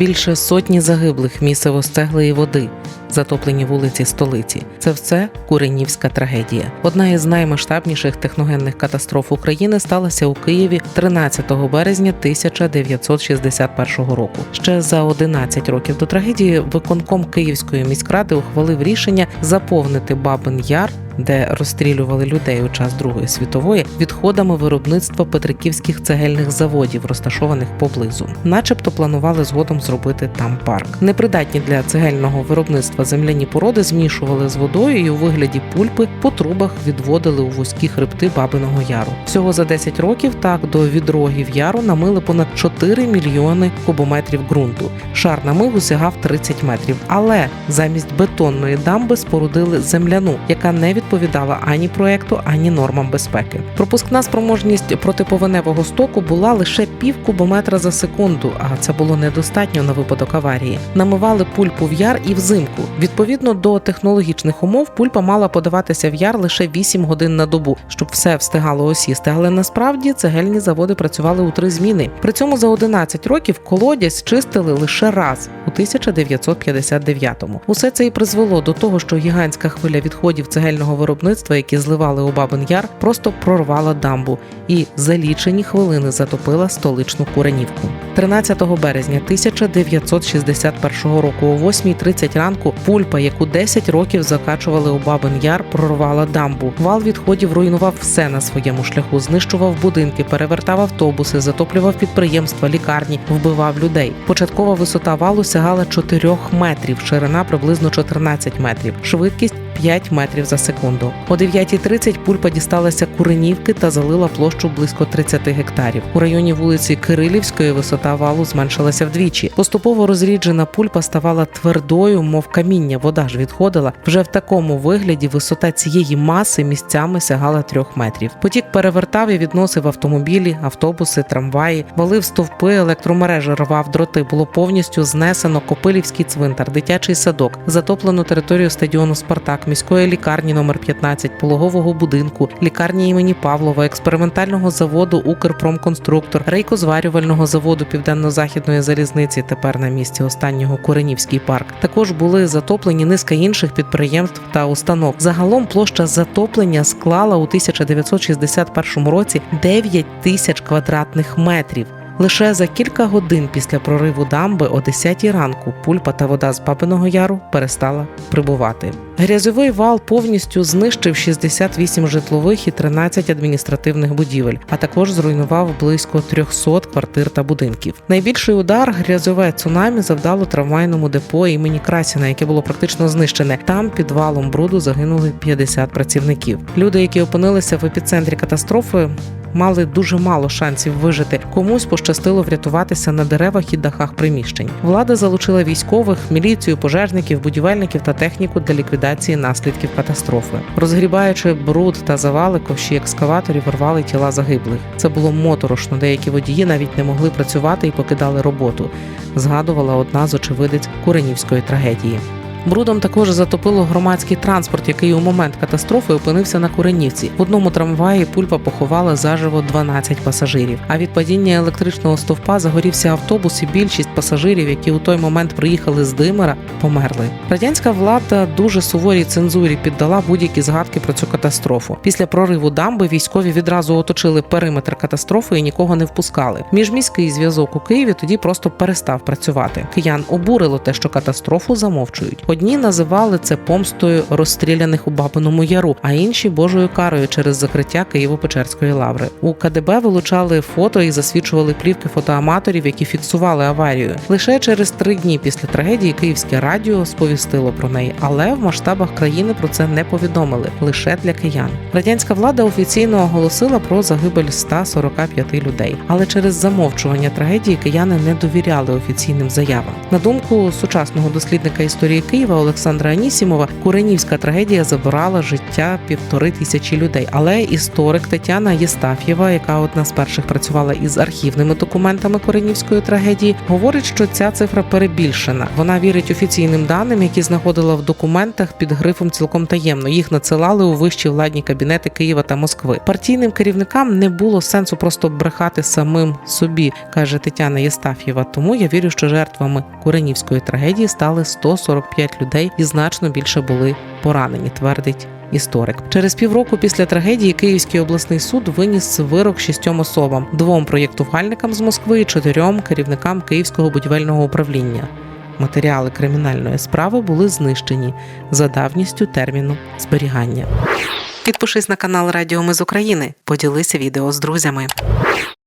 більше сотні загиблих місцево і води, затоплені вулиці столиці. Це все Куренівська трагедія. Одна із наймасштабніших техногенних катастроф України сталася у Києві 13 березня 1961 року. Ще за 11 років до трагедії виконком Київської міськради ухвалив рішення заповнити Бабин Яр де розстрілювали людей у час Другої світової, відходами виробництва петриківських цегельних заводів, розташованих поблизу, начебто планували згодом зробити там парк. Непридатні для цегельного виробництва земляні породи змішували з водою і у вигляді пульпи по трубах відводили у вузькі хребти Бабиного Яру. Всього за 10 років так до відрогів яру намили понад 4 мільйони кубометрів ґрунту. Шар намиву сягав 30 метрів, але замість бетонної дамби спорудили земляну, яка не відповідала ані проекту, ані нормам безпеки. Пропускна спроможність протиповеневого стоку була лише пів кубометра за секунду, а це було недостатньо на випадок аварії. Намивали пульпу в яр і взимку. Відповідно до технологічних умов, пульпа мала подаватися в яр лише 8 годин на добу, щоб все встигало осісти. Але насправді цегельні заводи працювали у три зміни. При цьому за 11 років колодязь чистили лише раз у 1959-му. Усе це і призвело до того, що гігантська хвиля відходів цегельного виробництва, які зливали у Бабин Яр, просто прорвала дамбу і за лічені хвилини затопила столичну Куренівку. 13 березня 1961 року о 8.30 ранку пульпа, яку 10 років закачували у Бабин Яр, прорвала дамбу. Вал відходів руйнував все на своєму шляху, знищував будинки, перевертав автобуси, затоплював підприємства, лікарні, вбивав людей. Початкова висота валу сягала 4 метрів, ширина приблизно 14 метрів, швидкість 5 метрів за секунду. О 9.30 пульпа дісталася Куренівки та залила площу близько 30 гектарів. У районі вулиці Кирилівської висота валу зменшилася вдвічі. Поступово розріджена пульпа ставала твердою, мов каміння. Вода ж відходила. Вже в такому вигляді висота цієї маси місцями сягала трьох метрів. Потік перевертав і відносив автомобілі, автобуси, трамваї, валив стовпи, електромережі рвав дроти. Було повністю знесено Копилівський цвинтар, дитячий садок, затоплену територію стадіону Спартак, міської лікарні номер 15, пологового будинку, лікарні імені Павлова, експериментального заводу Укрпромконструктор, рейкозварювального заводу Південно-Західної залізниці. Тепер на місці останнього Куренівський парк. Також були затоплені низка інших підприємств та установ. Загалом площа затоплення склала у 1961 році 9 тисяч квадратних метрів. Лише за кілька годин після прориву дамби о 10 ранку пульпа та вода з Бабиного Яру перестала прибувати. Грязьовий вал повністю знищив 68 житлових і 13 адміністративних будівель, а також зруйнував близько 300 квартир та будинків. Найбільший удар грязьове цунамі завдало трамвайному депо імені Красіна, яке було практично знищене. Там під валом бруду загинули 50 працівників. Люди, які опинилися в епіцентрі катастрофи, мали дуже мало шансів вижити. Комусь пощастило врятуватися на деревах і дахах приміщень. Влада залучила військових, міліцію, пожежників, будівельників та техніку для ліквідації наслідків катастрофи. Розгрібаючи бруд та завали, ковші екскаваторів рвали тіла загиблих. Це було моторошно. Деякі водії навіть не могли працювати і покидали роботу. Згадувала одна з очевидець Куренівської трагедії. Брудом також затопило громадський транспорт, який у момент катастрофи опинився на Куренівці. В одному трамваї пульпа поховала заживо 12 пасажирів. А від падіння електричного стовпа загорівся автобус, і більшість пасажирів, які у той момент приїхали з Димира, померли. Радянська влада дуже суворій цензурі піддала будь-які згадки про цю катастрофу. Після прориву дамби військові відразу оточили периметр катастрофи і нікого не впускали. Міжміський зв'язок у Києві тоді просто перестав працювати. Киян обурило те, що катастрофу замовчують. Одні називали це помстою розстріляних у Бабиному Яру, а інші божою карою через закриття Києво-Печерської лаври. У КДБ вилучали фото і засвідчували плівки фотоаматорів, які фіксували аварію. Лише через три дні після трагедії Київське радіо сповістило про неї, але в масштабах країни про це не повідомили лише для киян. Радянська влада офіційно оголосила про загибель 145 людей, але через замовчування трагедії кияни не довіряли офіційним заявам. На думку сучасного дослідника історії Києва. Києва Олександра Анісімова Куренівська трагедія забирала життя півтори тисячі людей. Але історик Тетяна Єстаф'єва, яка одна з перших працювала із архівними документами Куренівської трагедії, говорить, що ця цифра перебільшена. Вона вірить офіційним даним, які знаходила в документах під грифом цілком таємно. Їх надсилали у вищі владні кабінети Києва та Москви. Партійним керівникам не було сенсу просто брехати самим собі, каже Тетяна Єстаф'єва. Тому я вірю, що жертвами Куренівської трагедії стали 145 людей і значно більше були поранені, твердить. Історик через півроку після трагедії Київський обласний суд виніс вирок шістьом особам: двом проєктувальникам з Москви і чотирьом керівникам Київського будівельного управління. Матеріали кримінальної справи були знищені за давністю терміну зберігання. Підпишись на канал Радіо Ми з України, поділися відео з друзями.